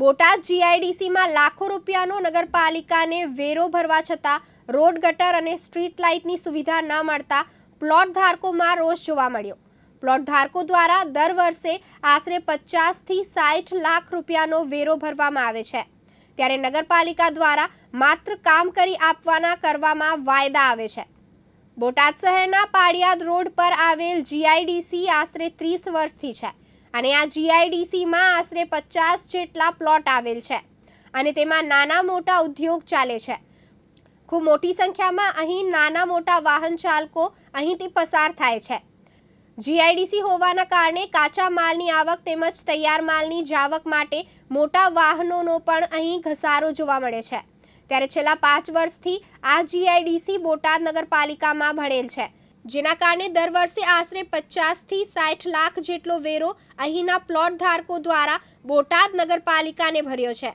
બોટાદ જીઆઈડીસીમાં લાખો રૂપિયાનો નગરપાલિકાને વેરો ભરવા છતાં રોડ ગટર અને સ્ટ્રીટ લાઇટની સુવિધા ન મળતા પ્લોટ ધારકોમાં રોષ જોવા મળ્યો. પ્લોટ ધારકો દ્વારા દર વર્ષે આશરે પચાસથી સાઠ લાખ રૂપિયાનો વેરો ભરવામાં આવે છે. ત્યારે નગરપાલિકા દ્વારા માત્ર કામ કરી આપવાના કરવામાં વાયદા આવે છે. બોટાદ શહેરના પાડિયાદ રોડ પર આવેલ જીઆઈડીસી આશરે ત્રીસ વર્ષથી છે. અને આ જીઆઈડીસીમાં આશરે પચાસ જેટલા પ્લોટ આવેલ છે. અને તેમાં નાના મોટા ઉદ્યોગ ચાલે છે. ખૂબ મોટી સંખ્યામાં અહીં નાના મોટા વાહન ચાલકો અહીંથી પસાર થાય છે. જીઆઈડીસી હોવાના કારણે કાચા માલની આવક તેમજ તૈયાર માલની જાવક માટે મોટા વાહનોનો પણ અહીં ઘસારો જોવા મળે છે. ત્યારે છેલ્લા પાંચ વર્ષથી આ જીઆઈડીસી બોટાદ નગરપાલિકામાં ભળેલ છે. જેના કારણે દર વર્ષે આશરે પચાસથી સાઠ લાખ જેટલો વેરો અહીંના પ્લોટ ધારકો દ્વારા બોટાદ નગરપાલિકાને ભર્યો છે.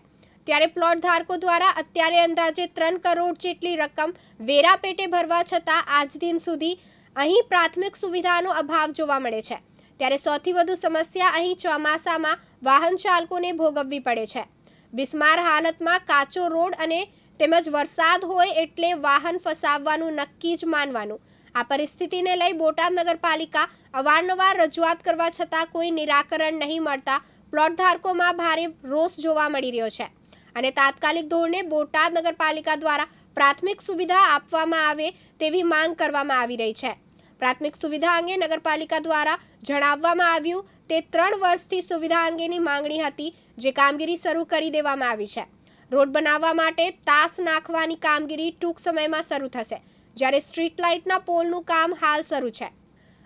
ત્યારે પ્લોટ ધારકો દ્વારા અત્યારે અંદાજે ત્રણ કરોડ જેટલી રકમ વેરા પેટે ભરવા છતાં આજ દિન સુધી અહીં પ્રાથમિક સુવિધાનો અભાવ જોવા મળે છે. ત્યારે સૌથી વધુ સમસ્યા અહીં ચોમાસામાં વાહન ચાલકોને ભોગવવી પડે છે. બિસ્માર હાલતમાં કાચો રોડ અને તેમજ વરસાદ હોય એટલે વાહન ફસાવવાનું નક્કી જ માનવાનું આ પરિસ્થિતિને લઈ બોટાદ નગરપાલિકા અવારનવાર રજૂઆત કરવા છતાં કોઈ નિરાકરણ નહીં મળતા પ્લોટ ધારકોમાં ભારે રોષ જોવા મળી રહ્યો છે. અને તાત્કાલિક ધોરણે બોટાદ નગરપાલિકા દ્વારા પ્રાથમિક સુવિધા આપવામાં આવે તેવી માંગ કરવામાં આવી રહી છે. પ્રાથમિક સુવિધા અંગે નગરપાલિકા દ્વારા જણાવવામાં આવ્યું, તે ત્રણ વર્ષથી સુવિધા અંગેની માંગણી હતી, જે કામગીરી શરૂ કરી દેવામાં આવી છે. રોડ બનાવવા માટે તાસ નાખવાની કામગીરી ટૂંક સમયમાં શરૂ થશે. જ્યારે સ્ટ્રીટ લાઇટના પોલનું કામ હાલ શરૂ છે.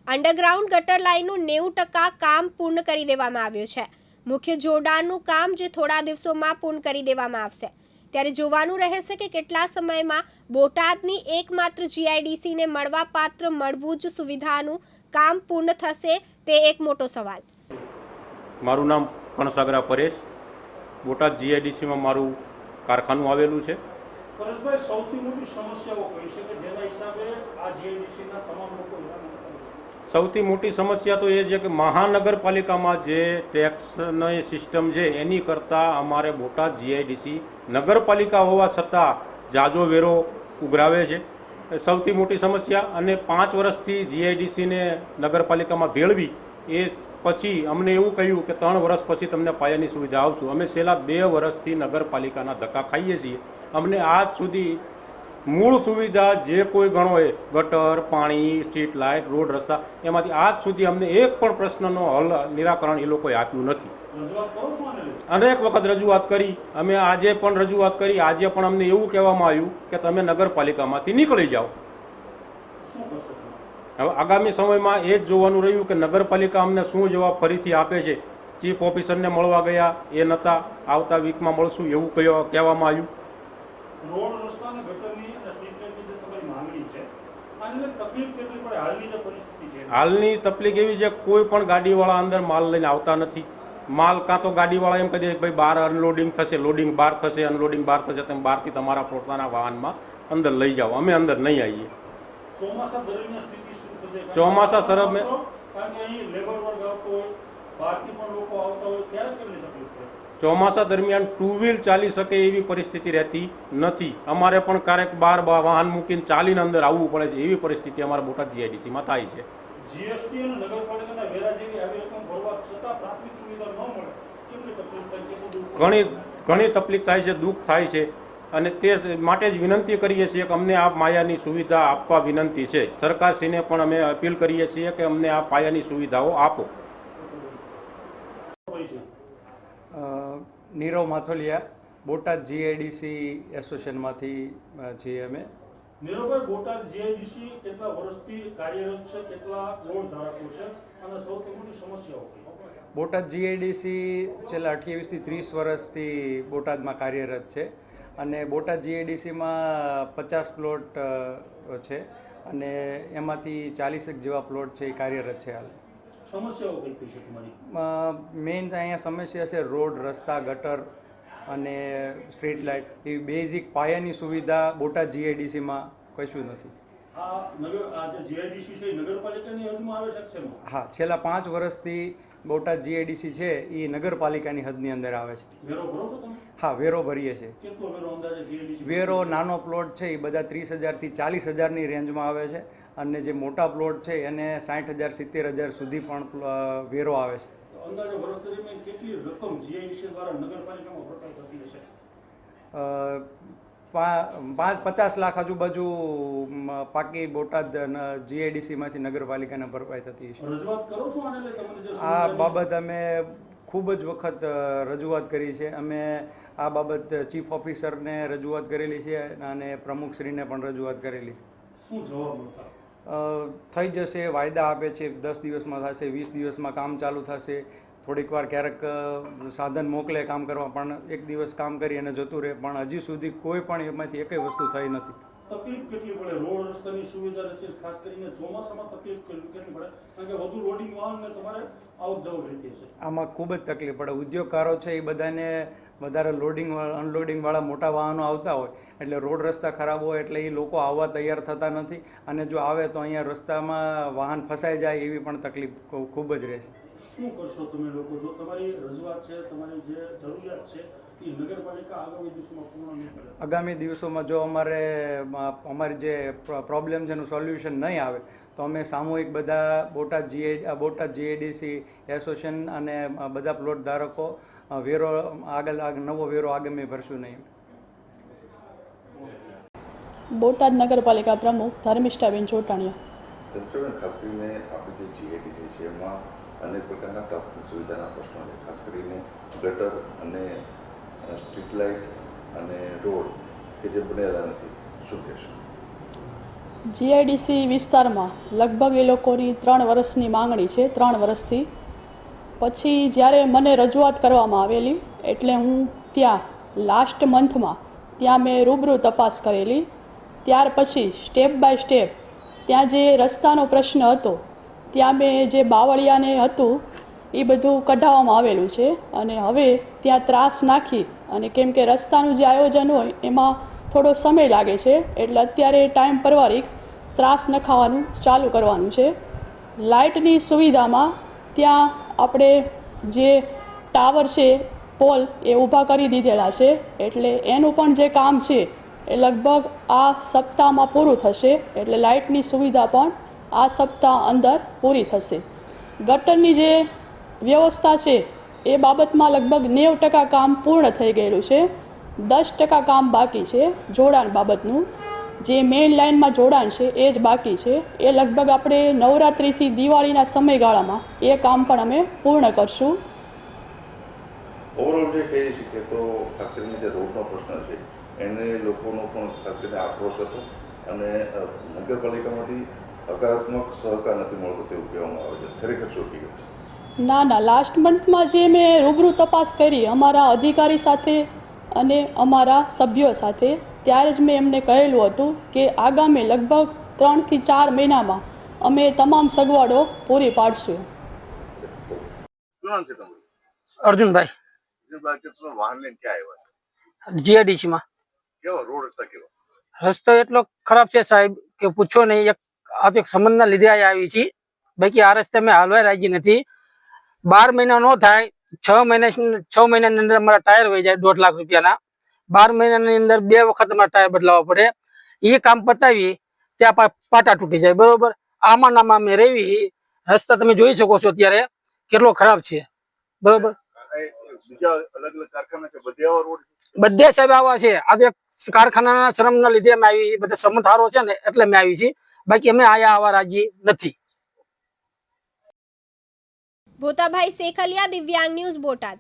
અંડરગ્રાઉન્ડ ગટર લાઇનનું નેવું ટકા કામ પૂર્ણ કરી દેવામાં આવ્યું છે. મુખ્ય જોડાણનું કામ જે થોડા દિવસોમાં પૂર્ણ કરી દેવામાં આવશે. ત્યારે જોવાનું રહેશે કે કેટલા સમયમાં બોટાદની એકમાત્ર જીઆઈડીસીને મળવાપાત્ર મળવું જ સુવિધાનું કામ પૂર્ણ થશે તે એક મોટો સવાલ. મારું નામ કણસાગરા પરેશ. બોટાદ જીઆઈડીસીમાં મારું કારખાનું આવેલું છે. પરેશભાઈ સૌથી મોટી સમસ્યાઓ કઈ છે જેના હિસાબે આ જીએનડીસીના તમામ લોકો? સૌથી મોટી સમસ્યા તો એ છે કે મહાનગરપાલિકામાં જે ટેક્સની સિસ્ટમ છે, એની કરતાં અમારે બોટાદ જીઆઈડીસી નગરપાલિકા હોવા છતાં જાજો વેરો ઉઘરાવે છે સૌથી મોટી સમસ્યા અને પાંચ વર્ષથી જીઆઈડીસીને નગરપાલિકામાં ભેળવી એ પછી અમને એવું કહ્યું કે ત્રણ વર્ષ પછી તમને પાયાની સુવિધા આવશું અમે છેલ્લા બે વર્ષથી નગરપાલિકાના ધક્કા ખાઈએ છીએ. અમને આજ સુધી મૂળ સુવિધા જે કોઈ ગણો એ ગટર પાણી સ્ટ્રીટ લાઇટ રોડ રસ્તા એમાંથી આજ સુધી અમને એક પણ પ્રશ્નનો હલ નિરાકરણ એ લોકોએ આપ્યું નથી? અનેક વખત રજૂઆત કરી. અમે આજે પણ રજૂઆત કરી. આજે પણ અમને એવું કહેવામાં આવ્યું કે તમે નગરપાલિકામાંથી નીકળી જાઓ. શું? હવે આગામી સમયમાં એ જ જોવાનું રહ્યું કે નગરપાલિકા અમને શું જવાબ ફરીથી આપે છે. ચીફ ઓફિસરને મળવા ગયા એ નહોતા આવતા વીકમાં મળશું એવું કહેવા કહેવામાં આવ્યું. હાલની તકલીફ એવી છે કોઈ પણ ગાડીવાળા અંદર માલ લઈને આવતા નથી. માલ કાં તો ગાડીવાળા એમ કહી દે ભાઈ બહાર અનલોડિંગ થશે લોડિંગ બહાર થશે અનલોડિંગ બહાર થશે તમે બહારથી તમારા પોતાના વાહનમાં અંદર લઈ જાઓ. અમે અંદર નહીં આવીએ. ચોમાસા દરમિયાન સ્થિતિ ચોમાસા તકલીફ પડે? ચોમાસા દરમિયાન ટુ વ્હીલ ચાલી શકે એવી પરિસ્થિતિ રહેતી નથી. અમારે પણ ક્યારેક બહાર વાહન મૂકીને ચાલીને અંદર આવવું પડે છે એવી પરિસ્થિતિ અમારા બોટાદ જીઆઈડીસીમાં થાય છે. જીએસટી અને નગરપાલિકાના વેરા જેવી આવી રકમ ભરવા છતાં પ્રાથમિક સુવિધા ન મળે કેટલી તકલીફ થાય? કેટલું દુઃખ પડે? ઘણી ઘણી તકલીફ થાય છે દુઃખ થાય છે. અને તે માટે જ વિનંતી કરીએ છીએ કે અમને આ માયાની સુવિધા આપવા વિનંતી છે. સરકારશ્રીને પણ અમે અપીલ કરીએ છીએ કે અમને આ પાયાની સુવિધાઓ આપો. નીરવ માથોલિયા બોટાદ જીઆઈડીસી એસોસિએશનમાંથી છીએ અમે. નીરવભાઈ બોટાદ જીઆઈડીસી કેટલા વર્ષથી કાર્યરત છે કેટલા લોન ધારકો છે અને સૌથી મોટી સમસ્યાઓ બોટાદ જીઆઈડીસી છેલ્લા અઠ્યાવીસથી ત્રીસ વર્ષથી બોટાદમાં કાર્યરત છે. અને બોટાદ જીએડીસીમાં પચાસ પ્લોટ છે. અને એમાંથી ચાલીસેક જેવા પ્લોટ છે એ કાર્યરત છે હાલ. સમસ્યાઓ કઈ છે તમારી? મેઇન અહીંયા સમસ્યા છે રોડ રસ્તા ગટર અને સ્ટ્રીટ લાઇટ. એવી બેઝિક પાયાની સુવિધા બોટાદ જીઆઈડીસીમાં કશું નથી. એ? હા છેલ્લા પાંચ વર્ષથી બોટાદ જીઆઈડીસી છે એ નગરપાલિકાની હદની અંદર આવે છે. હા વેરો ભરીએ છીએ. વેરો નાનો પ્લોટ છે એ બધા ત્રીસ હજારથી ચાલીસ હજારની રેન્જમાં આવે છે અને જે મોટા પ્લોટ છે એને સાઠ હજાર સિત્તેર હજાર સુધી પણ વેરો આવે છે. પાંચ પચાસ લાખ આજુબાજુ પાકી બોટાદ જીઆઈડીસીમાંથી નગરપાલિકાને ભરપાઈ થતી છે. આ બાબત અમે ખૂબ જ વખત રજૂઆત કરી છે. અમે આ બાબત ચીફ ઓફિસરને રજૂઆત કરેલી છે અને પ્રમુખશ્રીને પણ રજૂઆત કરેલી છે. શું જવાબ થઈ જશે વાયદા આપે છે. દસ દિવસમાં થશે વીસ દિવસમાં કામ ચાલુ થશે. થોડીક વાર ક્યારેક સાધન મોકલે કામ કરવા પણ એક દિવસ કામ કરી અને જતું રહે પણ હજી સુધી કોઈ પણ એમાંથી એકેય વસ્તુ થઈ નથી. તકલીફ કેટલી પડે? રોડ રસ્તાની સુવિધા છે ખાસ કરીને ચોમાસામાં તકલીફ કેટલી પડે? કારણ કે વધુ લોડિંગ વાહનને તમારે આવક જાવક રહેતી હશે. આમાં ખૂબ જ તકલીફ પડે. ઉદ્યોગકારો છે એ બધાને વધારે લોડિંગ અનલોડિંગ વાળા મોટા વાહનો આવતા હોય એટલે રોડ રસ્તા ખરાબ હોય એટલે એ લોકો આવવા તૈયાર થતા નથી. અને જો આવે તો અહીંયા રસ્તામાં વાહન ફસાઈ જાય એવી પણ તકલીફ ખૂબ જ રહે છે શું કરશો તમે લોકો? જો તમારી રજૂઆત છે તમારી જે જરૂરિયાત છે એ નગરપાલિકા આગામી દિવસોમાં પૂર્ણ નહીં કરે. આગામી દિવસોમાં જો અમારે અમારી જે પ્રોબ્લેમ છે એનું સોલ્યુશન નહીં આવે તો અમે સામૂહિક બધા બોટાદ જીએ બોટાદ જીએડીસી એસોસિએશન અને બધા પ્લોટ ધારકો વેરો આગળ આગળ નવો વેરો આગામી ભરશું નહીં. બોટાદ નગરપાલિકા પ્રમુખ ધર્મિષ્ઠાબેન ચોટાણીયા ખાસ કરીને આપણી જે જીઆઈટીસી છે એમાં અનેક પ્રકારના ટ્રાફિક સુવિધાના પ્રશ્નો છે. ખાસ કરીને ગટર અને સ્ટ્રીટ લાઇટ અને રોડ કે જે બનેલા નથી. શું કહેશો? જીઆઈડીસી વિસ્તારમાં લગભગ એ લોકોની ત્રણ વર્ષની માંગણી છે. ત્રણ વર્ષથી. પછી જ્યારે મને રજૂઆત કરવામાં આવેલી, એટલે હું ત્યાં લાસ્ટ મંથમાં ત્યાં મેં રૂબરૂ તપાસ કરેલી. ત્યાર પછી સ્ટેપ બાય સ્ટેપ ત્યાં જે રસ્તાનો પ્રશ્ન હતો ત્યાં મેં જે બાવળિયાને હતું, એ બધું કઢાવવામાં આવેલું છે અને હવે ત્યાં ત્રાસ નાખી અને કેમ કે રસ્તાનું જે આયોજન હોય, એમાં થોડો સમય લાગે છે, એટલે અત્યારે ટાઈમ પરવારીક ત્રાસ નખાવાનું ચાલુ કરવાનું છે. લાઇટની સુવિધામાં ત્યાં આપણે જે ટાવર છે, પોલ એ ઊભા કરી દીધેલા છે, એટલે એનું પણ જે કામ છે, એ લગભગ આ સપ્તાહમાં પૂરું થશે, એટલે લાઇટની સુવિધા પણ આ સપ્તાહ અંદર પૂરી થશે. ગટરની જે વ્યવસ્થા છે, એ બાબતમાં લગભગ નેવ ટકા કામ પૂર્ણ થઈ ગયેલું છે. દસ ટકા કામ બાકી છે જોડાણ બાબતનું. જે મેઇન લાઇનમાં જોડાણ છે, એ જ બાકી છે. એ લગભગ આપણે નવરાત્રિથી દિવાળીના સમયગાળામાં એ કામ પણ અમે પૂર્ણ કરશું. ઓવરઓલ જે કહી શકીએ તો ખાસ કરીને જે રોડનો પ્રશ્ન છે, એને લોકોનો પણ ખાસ કરીને આક્રોશ હતો. અને નગરપાલિકામાંથી હકારાત્મક સહકાર નથી મળતો તેવું કહેવામાં આવે છે. ખરેખર શું હકીકત છે? ના ના લાસ્ટ મંથમાં જે મેં રૂબરૂ તપાસ કરી અમારા અધિકારી સાથે અને અમારા સભ્યો સાથે ત્યારે જ મેં એમને કહેલું હતું કે આગામી લગભગ ત્રણથી ચાર મહિનામાં અમે તમામ સગવડો પૂરી પાડશું. અર્જુનભાઈ. જીઆઈડીસીમાં રસ્તો એટલો ખરાબ છે સાહેબ કે પૂછો નહીં એક આ તો એક સંબંધના લીધે આવી છીએ બાકી આ રસ્તે અમે હાલવા રાજી નથી. બાર મહિના નો થાય છ મહિના છ મહિનાની અંદર અમારા ટાયર વહી જાય દોઢ લાખ રૂપિયાના. બાર મહિનાની અંદર બે વખત અમારા ટાયર બદલાવવા પડે. એ કામ પતાવી ત્યાં પાટા તૂટી જાય. બરોબર? આમાં નામાં અમે રેવી. રસ્તા તમે જોઈ શકો છો અત્યારે કેટલો ખરાબ છે. બરોબર? બીજા અલગ અલગ કારખાના છે. બધે આવા રોડ બધે સાહેબ આવા છે. આ એક કારખાનાના શ્રમના લીધે અમે આવી બધા સમથારો છે ને, એટલે અમે આવી છીએ. બાકી અમે આયા આવા રાજી નથી. ભોતાભાઈ શેખલિયા, દિવ્યાંગ ન્યૂઝ બોટાદ.